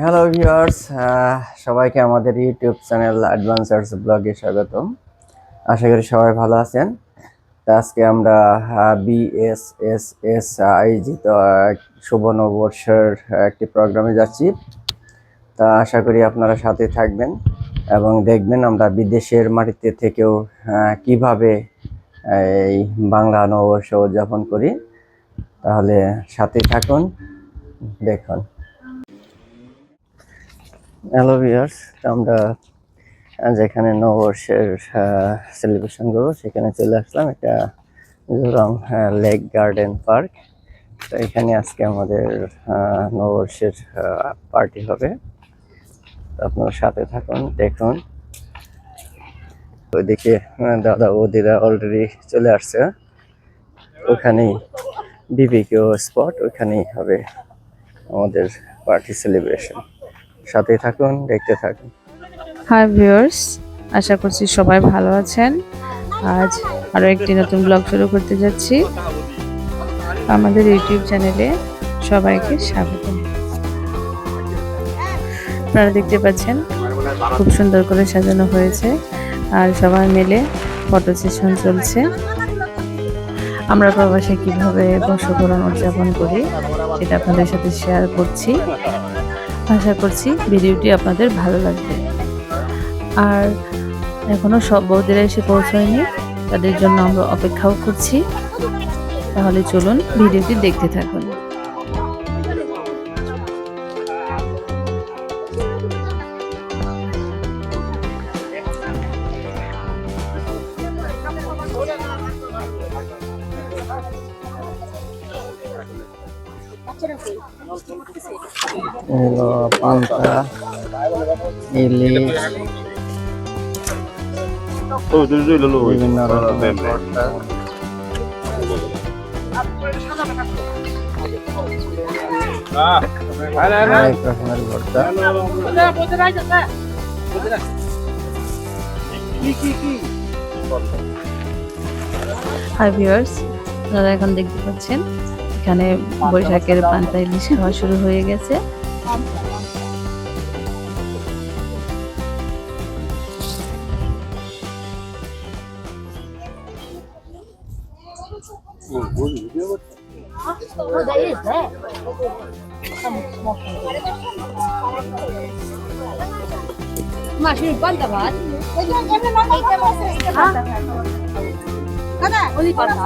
Hello viewers সবাইকে আমাদের YouTube channel অ্যাডভান্সার্স ব্লগে স্বাগতম। আশা করি সবাই ভালো আছেন। আজকে আমরা বিএসএসএস আয়োজিত শুভ নববর্ষের একটি প্রোগ্রামে যাচ্ছি। তা আশা করি আপনারা সাথে থাকবেন এবং দেখবেন আমরা বিদেশের মাটিতে থেকেও কীভাবে এই বাংলা নববর্ষ উদযাপন করি। তাহলে সাথে থাকুন, দেখুন। হ্যালো ভিউয়ার্স আমরা যেখানে নববর্ষের সেলিব্রেশন করব। সেখানে চলে আসলাম এটা জোরং লেক গার্ডেন পার্ক তো এখানে আজকে আমাদের নববর্ষের পার্টি হবে। আপনারা সাথে থাকুন, দেখুন। ওইদিকে দাদা বৌদিরা অলরেডি চলে আসছে। ওখানেই বিবিকিউ স্পট ওখানেই হবে আমাদের পার্টি সেলিব্রেশন সাথে থাকুন, দেখতে থাকুন। হাই ভিউয়ার্স, আশা করছি সবাই ভালো আছেন। আজ আরও একটি নতুন ব্লগ শুরু করতে যাচ্ছি। আমাদের ইউটিউব চ্যানেলে সবাইকে স্বাগত। আপনারা দেখতে পাচ্ছেন, খুব সুন্দর করে সাজানো হয়েছে। আর সবাই মিলে ফটো সেশন চলছে। আমরা প্রবাসে কীভাবে বর্ষবরণ উদযাপন করি, সেটা আপনাদের সাথে শেয়ার করছি। আশা করছি ভিডিওটি আপনাদের ভালো লাগবে। আর এখনও সব বৌদিরা এসে পৌঁছয়নি, তাদের জন্য আমরা অপেক্ষাও করছি। তাহলে চলুন ভিডিওটি দেখতে থাকুন। এলো পান্তা ইলিশ Oh. বিভিন্ন রকমের ভর্তা Ah. Ada ada. অনেক রকমের ভর্তা হাই ভিউয়ার্স আপনারা এখন দেখতে পাচ্ছেন এখানে বৈশাখের পান্তা ইলিশ খাওয়া শুরু হয়ে গেছে। মাসির পান্তা ভাত। দাদা ওলি পান্তা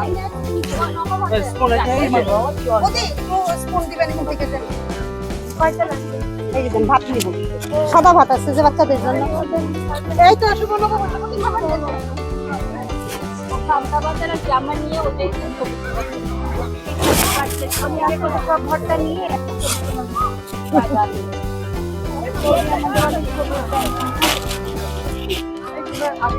ওদি ও স্পুন দিবেন এখান থেকে দেন। কয়টা লাগবে? এই যে দেন, ভাত নিব সাদা ভাত আছে যে বাচ্চাদের জন্য। এই তো কত খাবার দেন? আমি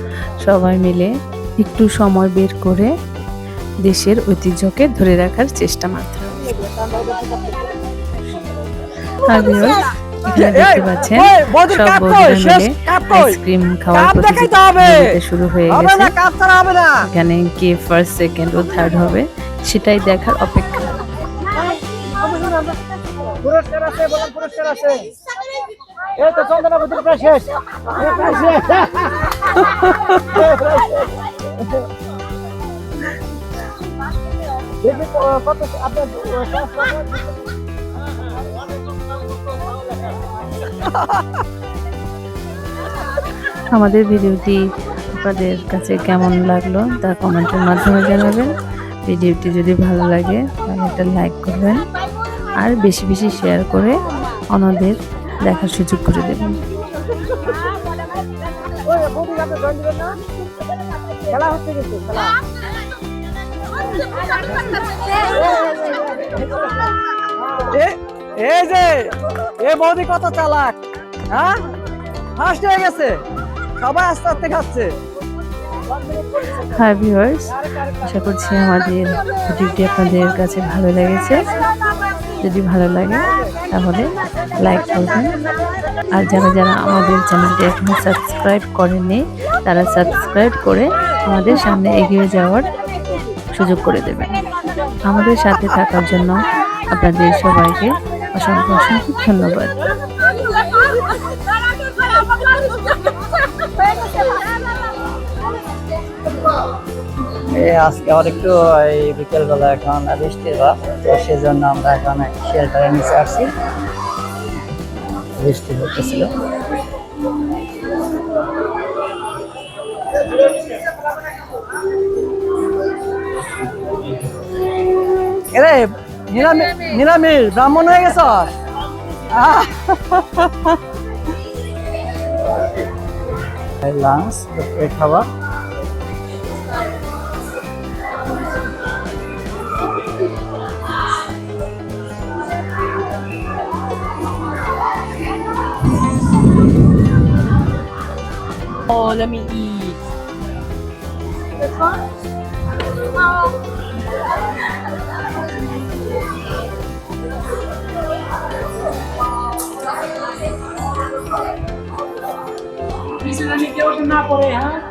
সবাই মিলে একটু সময় বের করে দেশের ঐতিহ্যকে ধরে রাখার চেষ্টা মাত্র। এখানে দেখতে পাচ্ছেন সব মিলে আইসক্রিম খাওয়ার। প্রতিযোগিতা শুরু হয়ে গেছে। এখানে কে ফার্স্ট সেকেন্ড ও থার্ড হবে সেটাই দেখার অপেক্ষা। পুরস্কার আছে পুরস্কার আছে। এই তো চন্দনা প্রায় শেষ। প্রায় শেষ। কত? আমাদের ভিডিওটি আপনাদের কাছে কেমন লাগল তা কমেন্টের মাধ্যমে জানাবেন ভিডিওটি যদি ভালো লাগে, তাহলে একটা লাইক করবেন আর বেশি বেশি শেয়ার করে অন্যদের দেখার সুযোগ করে দেবেন খেলা হচ্ছে কিন্তু খেলা। এই যে এ বৌদি কত চালাক হ্যাঁ? ফার্স্ট হয়ে গেছে সবাই আস্তে আস্তে খাচ্ছে। হাই ভিউয়ার্স আশা করছি আমাদের ভিডিওটি আপনাদের কাছে ভালো লেগেছে। যদি ভালো লাগে, তাহলে লাইক করবেন। আর যারা যারা আমাদের চ্যানেলটি এখনও সাবস্ক্রাইব করেননি, তারা সাবস্ক্রাইব করে আমাদের সামনে এগিয়ে যাওয়ার সুযোগ করে দেবেন। আমাদের সাথে থাকার জন্য আপনাদের সবাইকে অসংখ্য অসংখ্য ধন্যবাদ। আজকে আবার একটু এই বিকেলবেলা এখন বৃষ্টির ভাব তো সেজন্য আমরা এখন শেল্টারে নিচে আসছি বৃষ্টি হতেছিল এরে ব্রাহ্মণ হয়ে গেছ? লাঞ্চ খাবার Oh, let me eat. This one? Oh. Bisa na niya ako eh, na Korea.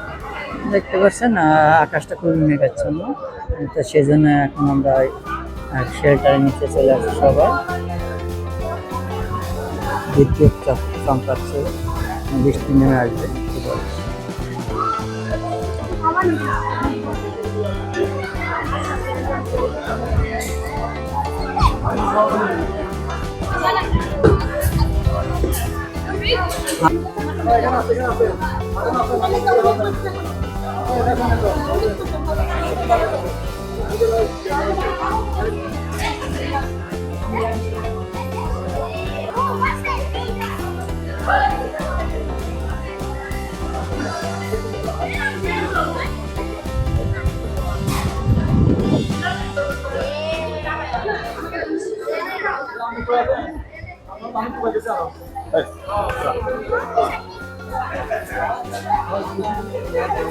দেখতে পাচ্ছেন আকাশটা খুবই মেঘাচ্ছন্ন। তো সেই জন্য এখন আমরা শেল্টারের নিচে চলে আসছি সবাই। বিদ্যুৎ চম- চমকাচ্ছে, বৃষ্টি নেমে আসবে 嗯好的好的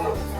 好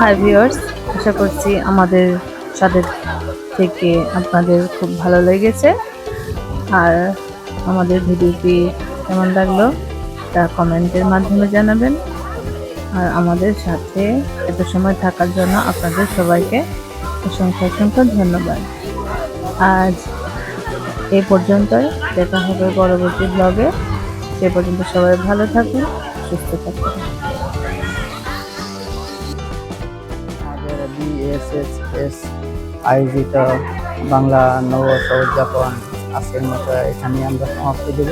হাই ভিউয়ার্স আশা করছি আমাদের সাথে থেকে আপনাদের খুব ভালো লেগেছে। আর আমাদের ভিডিওটি কেমন লাগল, তা কমেন্টের মাধ্যমে জানাবেন। আর আমাদের সাথে এত সময় থাকার জন্য আপনাদের সবাইকে অসংখ্য অসংখ্য ধন্যবাদ। আজ এ পর্যন্তই। দেখা হবে পরবর্তী ব্লগে সে পর্যন্ত সবাই ভালো থাকুন, সুস্থ থাকুন। বিএসএস আয়োজিত বাংলা নববর্ষ উদযাপন আজকের মতো এখানে আমরা সমাপ্তি দেব।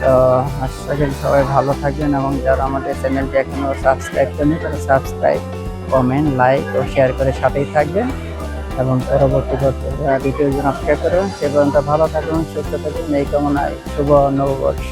তো আশা করি সবাই ভালো থাকবেন এবং যারা আমাদের চ্যানেলটি এখনও সাবস্ক্রাইব করেনি, তারা সাবস্ক্রাইব, কমেন্ট, লাইক ও শেয়ার করে সাথেই থাকবেন। এবং পরবর্তী ভিডিওর জন্য অপেক্ষা করবেন, সে পর্যন্ত ভালো থাকুন, সুস্থ থাকুন, এই কামনায় শুভ নববর্ষ।